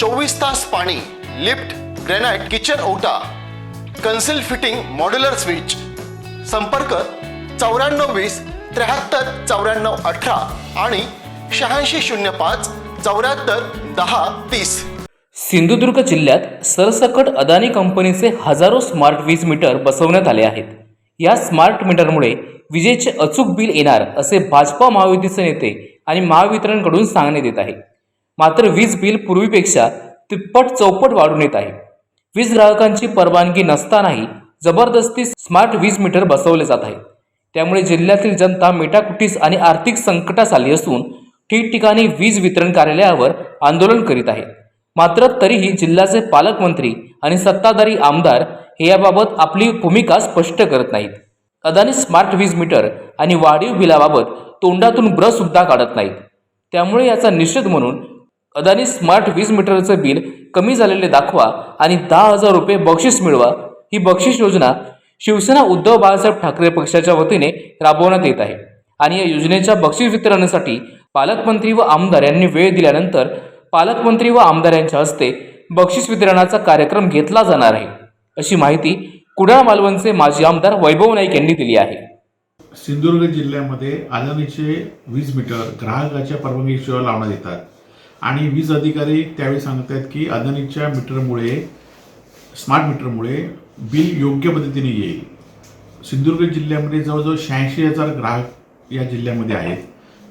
चोवीस तास पाणी लिफ्ट ग्रेनाइट किचन ओटा कन्सिल फिटिंग मॉड्युलर स्विच. संपर्क चौऱ्याण्णव वीस त्र्याहत्तर चौऱ्याण्णव अठरा आणि शहाऐंशी शून्य पाच चौऱ्याहत्तर दहा तीस. सिंधुदुर्ग जिल्ह्यात सरसकट अदानी कंपनीचे हजारो स्मार्ट वीज मीटर बसवण्यात आले आहेत. या स्मार्ट मीटरमुळे विजेचे अचूक बिल येणार असे भाजपा महायुतीचे नेते आणि महावितरणकडून सांगण्यात येत आहे मात्र वीज बिल पूर्वीपेक्षा तिप्पट चौपट वाढून येत आहे. वीज ग्राहकांची परवानगी नसतानाही जबरदस्ती स्मार्ट वीज मीटर बसवले जात आहे. त्यामुळे जिल्ह्यातील जनता मेटाकुटीस आणि आर्थिक संकटास आली असून ठिकठिकाणी वीज वितरण कार्यालयावर आंदोलन करीत आहे. मात्र तरीही जिल्ह्याचे पालकमंत्री आणि सत्ताधारी आमदार हे याबाबत आपली भूमिका स्पष्ट करत नाहीत. अदानी स्मार्ट वीज मीटर आणि वाढीव बिलाबाबत तोंडातून ब्रशसुद्धा काढत नाहीत. त्यामुळे याचा निषेध म्हणून अदानी स्मार्ट वीज मीटरचं बिल कमी झालेले दाखवा आणि दहा हजार रुपये बक्षीस मिळवा. ही बक्षीस योजना शिवसेना उद्धव बाळासाहेब ठाकरे पक्षाच्या वतीने राबवण्यात येत आहे. आणि या योजनेच्या बक्षीस वितरणासाठी पालकमंत्री व आमदार यांनी वेळ दिल्यानंतर पालकमंत्री व आमदार यांच्या हस्ते बक्षीस वितरणाचा कार्यक्रम घेतला जाणार आहे. अशी माहिती कुडाळ मालवणचे माजी आमदार वैभव नाईक यांनी दिली आहे. सिंधुदुर्ग जिल्ह्यामध्ये अदानीचे वीज मीटर ग्राहकाच्या परवानगीशिवाय लावण्यात येतात. आणि वीज अधिकारी त्यावेळी सांगत आहेत की अदानीच्या मीटरमुळे स्मार्ट मीटरमुळे बिल योग्य पद्धतीने येईल. सिंधुदुर्ग जिल्ह्यामध्ये जवळजवळ शहाऐंशी हजार ग्राहक या जिल्ह्यामध्ये आहेत.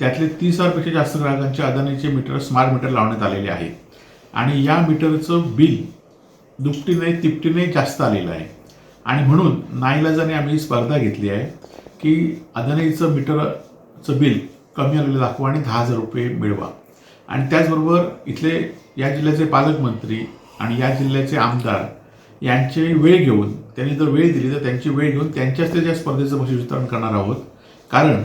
त्यातले तीस हजारपेक्षा जास्त ग्राहकांचे अदानीचे मीटर स्मार्ट मीटर लावण्यात आलेले आहे. आणि या मीटरचं बिल दुपटीने तिपटीने जास्त आलेलं आहे. आणि म्हणून नाईलाजाने आम्ही स्पर्धा घेतली आहे की अदानीचं मीटरचं बिल कमी आलेलं दाखवा आणि दहा हजार रुपये मिळवा. आणि त्याचबरोबर इथले या जिल्ह्याचे पालकमंत्री आणि या जिल्ह्याचे आमदार यांचे वेळ घेऊन त्यांनी जर वेळ दिली तर त्यांची वेळ घेऊन त्यांच्याच त्या स्पर्धेचं बक्षीस वितरण करणार आहोत. कारण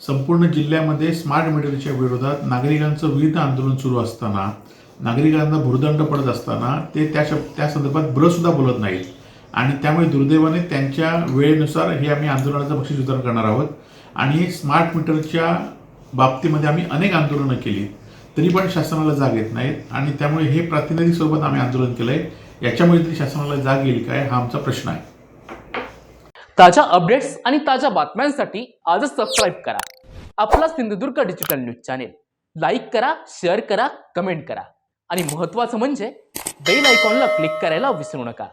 संपूर्ण जिल्ह्यामध्ये स्मार्ट मीटरच्या विरोधात नागरिकांचं विविध आंदोलन सुरू असताना नागरिकांना भुर्दंड पडत असताना ते त्या शब त्या संदर्भात ब्रसुद्धा बोलत नाहीत. आणि त्यामुळे दुर्दैवाने त्यांच्या वेळेनुसार हे आम्ही आंदोलनाचं बक्षीस वितरण करणार आहोत. आणि स्मार्ट मीटरच्या बाबतीमध्ये आम्ही अनेक आंदोलनं केली तरी पण शासनाला जाग येत नाहीत. आणि त्यामुळे हे प्रातिनिधिक स्वरूपात आम्ही आंदोलन केलं आहे याच्यामुळे तरी शासनाला जाग येईल काय हा आमचा प्रश्न आहे. ताज्या अपडेट्स आणि ताज्या बातम्यांसाठी आजच सबस्क्राईब करा. आपला Sindhudurg digital news channel. Like करा शेअर करा कमेंट करा. आणि महत्त्वाचं म्हणजे बेल आयकॉनला क्लिक करायला विसरू नका.